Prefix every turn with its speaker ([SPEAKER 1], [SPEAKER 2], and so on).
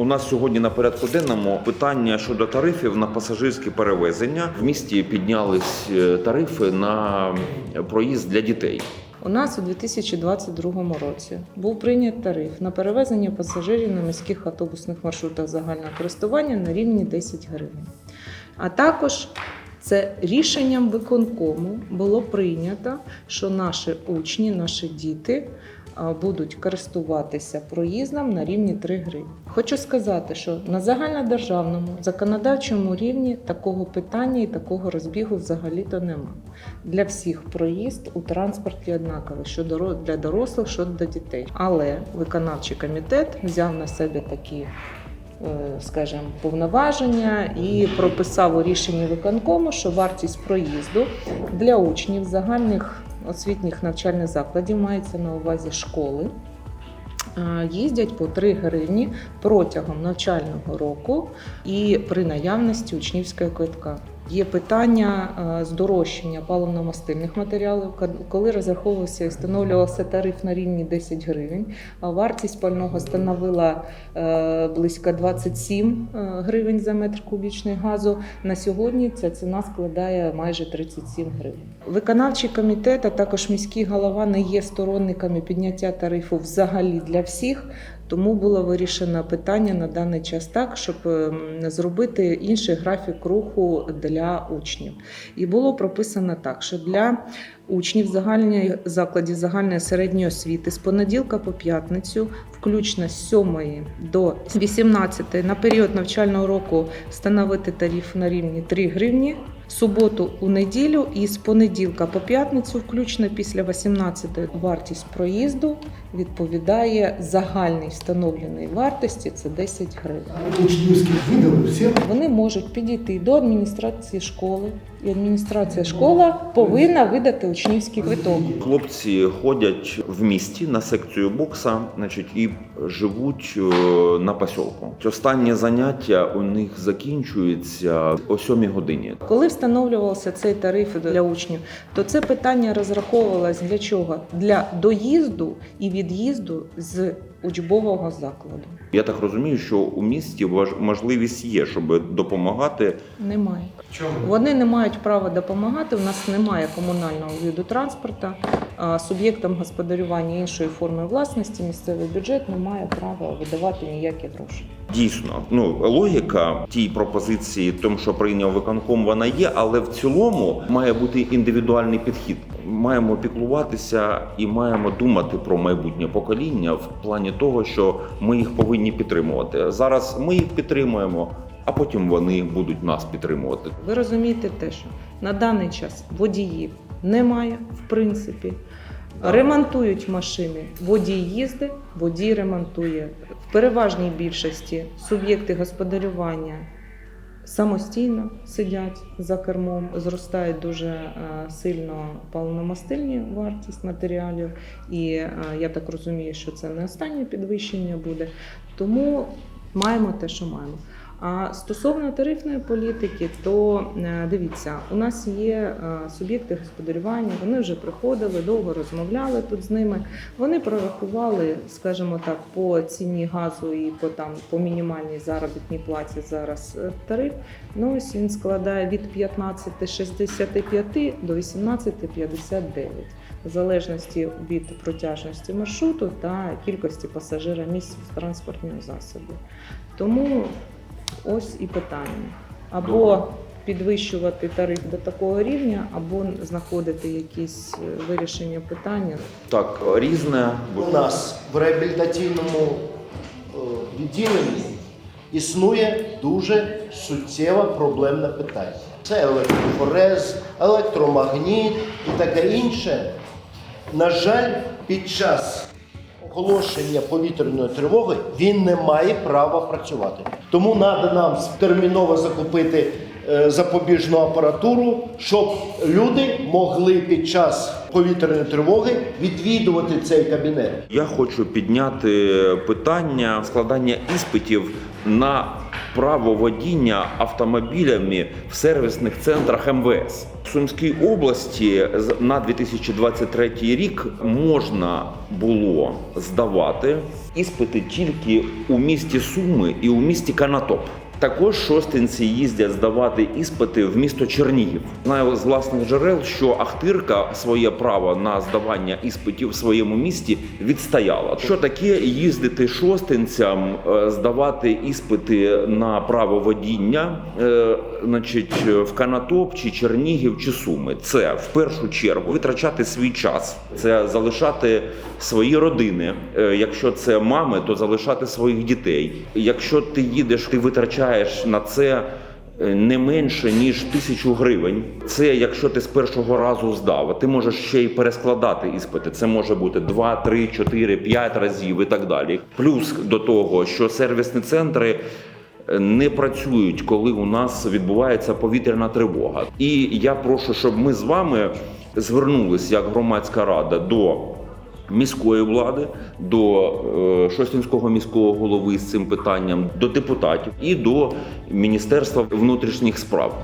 [SPEAKER 1] У нас сьогодні на порядку денному питання щодо тарифів на пасажирські перевезення. В місті піднялись е, тарифи на проїзд для дітей.
[SPEAKER 2] У нас у 2022 році був прийнят тариф на перевезення пасажирів на міських автобусних маршрутах загального користування на рівні 10 гривень. А також це рішенням виконкому було прийнято, що наші учні, наші діти будуть користуватися проїздом на рівні 3 гривні. Хочу сказати, що на загальнодержавному законодавчому рівні такого питання і такого розбігу взагалі-то нема. Для всіх проїзд у транспорті однаковий, що для дорослих, що для дітей. Але виконавчий комітет взяв на себе такі. е, Скажімо, повноваження і прописав у рішенні виконкому, що вартість проїзду для учнів загальних освітніх навчальних закладів мається на увазі школи. Їздять по 3 гривні протягом навчального року і при наявності учнівського квитка. Є питання е, здорожчання паливно-мастильних матеріалів, коли розраховувався і встановлювався тариф на рівні 10 гривень, а вартість пального становила е, близько 27 е, гривень за метр кубічний газу. На сьогодні ця ціна складає майже 37 гривень. Виконавчий комітет, а також міський голова не є сторонниками підняття тарифу взагалі для всіх. Тому було вирішено питання на даний час так, щоб ем, зробити інший графік руху для учнів. І було прописано так, що для учнів загальної закладів загальної середньої освіти з понеділка по п'ятницю, включно з 7 до 18 на період навчального року встановити тариф на рівні 3 гривні. В суботу у неділю і з понеділка по п'ятницю, включно після 18 вартість проїзду відповідає загальній встановленій вартості це 10 гривень.
[SPEAKER 3] Учнівські видали всім.
[SPEAKER 2] Вони можуть підійти до адміністрації школи, і адміністрація школа повинна видати учнівський квиток.
[SPEAKER 1] Хлопці ходять в місті на секцію бокса, значить, і живуть е, на посілку. Останнє заняття у них закінчується о 7 годині.
[SPEAKER 2] Коли встановлювався цей тариф для учнів, то це питання розраховувалось для чого? Для доїзду і від'їзду з учбового закладу.
[SPEAKER 1] Я так розумію, що у місті важ- можливість є, щоб допомагати
[SPEAKER 2] Немає.
[SPEAKER 3] Чому?
[SPEAKER 2] Вони не мають права допомагати. У нас немає комунального виду транспорту. А Суб'єктам господарювання іншої форми власності місцевий бюджет не має права видавати ніякі гроші.
[SPEAKER 1] Дійсно, ну логіка тій пропозиції, тому що прийняв виконком, вона є, але в цілому має бути індивідуальний підхід. Маємо піклуватися і маємо думати про майбутнє покоління в плані того, що ми їх повинні підтримувати. Зараз ми їх підтримуємо, а потім вони будуть нас підтримувати.
[SPEAKER 2] Ви розумієте те, що на даний час водіїв немає, в принципі. Ремонтують машини, водій їздить, водій ремонтує. В переважній більшості суб'єкти господарювання самостійно сидять за кермом, зростає дуже е, сильно паливно-мастильні вартість матеріалів, і е, я так розумію, що це не останнє підвищення буде. Тому маємо те, що маємо. А стосовно тарифної політики, то е, дивіться, у нас є е, суб'єкти господарювання, вони вже приходили, довго розмовляли тут з ними. Вони прорахували, скажімо так, по ціні газу і по там по мінімальній заробітній платі зараз е, тариф. Ну ось він складає від 15,65 до 18,59 в залежності від протяжності маршруту та кількості пасажира місць в транспортному засобі. Тому ось і питання. Або підвищувати тариф до такого рівня, або знаходити якісь е, вирішення питання.
[SPEAKER 1] Так, різне
[SPEAKER 3] У нас в реабілітаційному е, відділенні існує дуже суттєве проблемне питання. Це електрофорез, електромагніт і таке інше. На жаль, під час оголошення повітряної тривоги він не має права працювати. Тому треба нам терміново закупити е, запобіжну апаратуру, щоб люди могли під час повітряної тривоги відвідувати цей кабінет.
[SPEAKER 1] Я хочу підняти питання складання іспитів на право водіння автомобілями в сервісних центрах МВС. В Сумській області на 2023 рік можна було здавати іспити тільки у місті Суми і у місті Канатоп. Також шостинці їздять здавати іспити в місто Чернігів. Знаю з власних джерел, що Ахтирка своє право на здавання іспитів в своєму місті відстояла. Що таке їздити шостинцям, е, здавати іспити на право водіння, е, значить, в Канатоп чи Чернігів чи Суми? Це в першу чергу витрачати свій час, це залишати свої родини. Е, Якщо це мами, то залишати своїх дітей. Якщо ти їдеш, ти витрачаєш на це. е, Не менше ніж тисячу гривень. Це якщо ти з першого разу здав, а ти можеш ще й перескладати іспити. Це може бути 2, 3, 4, 5 разів і так далі. Плюс до того, що сервісні центри е, не працюють, коли у нас відбувається повітряна тривога. І я прошу, щоб ми з вами звернулись як громадська рада до міської влади, до е, Шостінського міського голови з цим питанням, до депутатів і до Міністерства внутрішніх справ.